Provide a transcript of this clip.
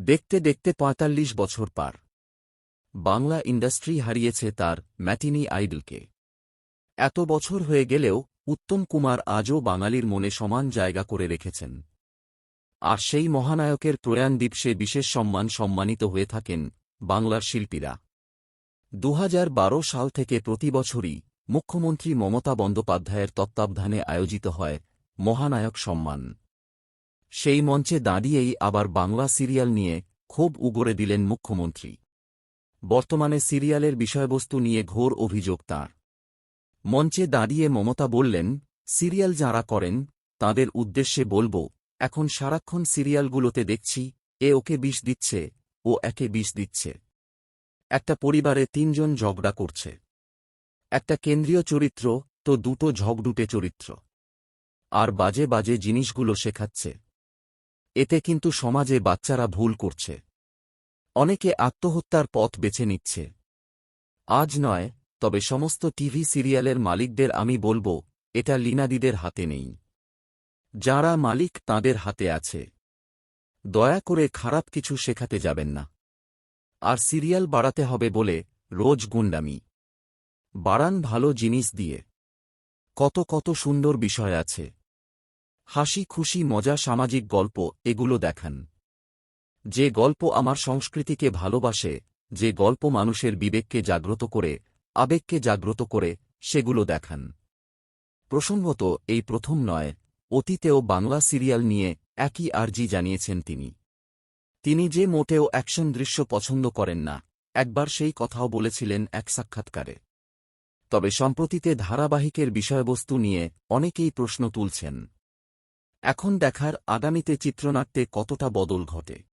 দেখতে দেখতে পঁয়তাল্লিশ বছর পার। বাংলা ইন্ডাস্ট্রি হারিয়েছে তার ম্যাটিনি আইডলকে। এত বছর হয়ে গেলেও উত্তম কুমার আজও বাঙালির মনে সমান জায়গা করে রেখেছেন। আর সেই মহানায়কের প্রয়াণ দিবসে বিশেষ সম্মান সম্মানিত হয়ে থাকেন বাংলার শিল্পীরা। দু হাজার বারো সাল থেকে প্রতি বছরই মুখ্যমন্ত্রী মমতা বন্দ্যোপাধ্যায়ের তত্ত্বাবধানে আয়োজিত হয় মহানায়ক সম্মান। সেই মঞ্চে দাঁড়িয়েই আবার বাংলা সিরিয়াল নিয়ে ক্ষোভ উগরে দিলেন মুখ্যমন্ত্রী। বর্তমানে সিরিয়ালের বিষয়বস্তু নিয়ে ঘোর অভিযোগ তাঁর। মঞ্চে দাঁড়িয়ে মমতা বললেন, সিরিয়াল যাঁরা করেন, তাদের উদ্দেশ্যে বলব, এখন সারাক্ষণ সিরিয়ালগুলোতে দেখছি, এ ওকে বিষ দিচ্ছে, ও একে বিষ দিচ্ছে। একটা পরিবারে তিনজন ঝগড়া করছে। একটা কেন্দ্রীয় চরিত্র, তো দুটো ঝগড়ুটে চরিত্র। আর বাজে বাজে জিনিসগুলো শেখাচ্ছে। এতে কিন্তু সমাজে বাচ্চারা ভুল করছে। অনেকে আত্মহত্যার পথ বেছে নিচ্ছে। আজ নয়, তবে সমস্ত টিভি সিরিয়ালের মালিকদের আমি বলব, এটা লিনাদিদের হাতে নেই। যারা মালিক তাদের হাতে আছে। দয়া করে খারাপ কিছু শেখাতে যাবেন না। আর সিরিয়াল বাড়াতে হবে বলে রোজ গুন্ডামি। বাড়ান ভালো জিনিস দিয়ে। কত কত সুন্দর বিষয় আছে। হাসি, খুশি, মজা, সামাজিক গল্প, এগুলো দেখান। যে গল্প আমার সংস্কৃতিকে ভালোবাসে, যে গল্প মানুষের বিবেককে জাগ্রত করে, আবেগকে জাগ্রত করে, সেগুলো দেখান। প্রসঙ্গত, এই প্রথম নয়, অতীতেও বাংলা সিরিয়াল নিয়ে একই আর্জি জানিয়েছেন তিনি। তিনি যে মোটেও অ্যাকশন দৃশ্য পছন্দ করেন না, একবার সেই কথাও বলেছিলেন এক সাক্ষাৎকারে। তবে সম্প্রতিতে ধারাবাহিকের বিষয়বস্তু নিয়ে অনেকেই প্রশ্ন তুলছেন। এখন দেখার আগামীতে চিত্রনাট্যে কতটা বদল ঘটে।